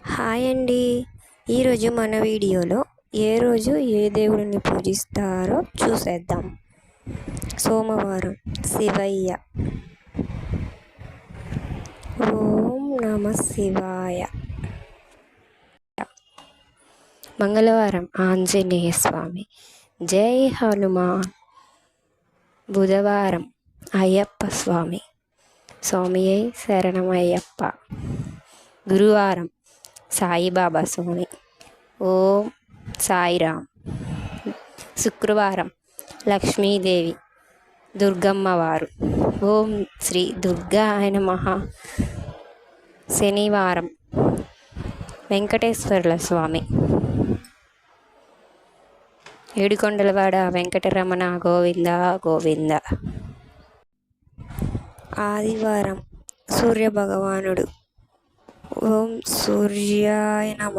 Hi అండి. ఈరోజు మన వీడియోలో ఏ రోజు ఏ దేవుడిని పూజిస్తారో చూసేద్దాం. సోమవారం శివయ్య. ఓం నమ శివాయ. మంగళవారం ఆంజనేయ స్వామి. జై హనుమాన్. బుధవారం అయ్యప్ప స్వామి. స్వామియే శరణమయ్యప్ప గురువారం సాయిబాబా స్వామి. ఓం సాయిరామ్. శుక్రవారం. లక్ష్మీదేవి. దుర్గమ్మవారు. ఓం శ్రీ దుర్గా ఆయన మహా. శనివారం. వెంకటేశ్వరుల స్వామి. ఏడుకొండలవాడ వెంకటరమణ గోవింద గోవింద. ఆదివారం. సూర్య భగవానుడు ఓం సూర్యాయ నమ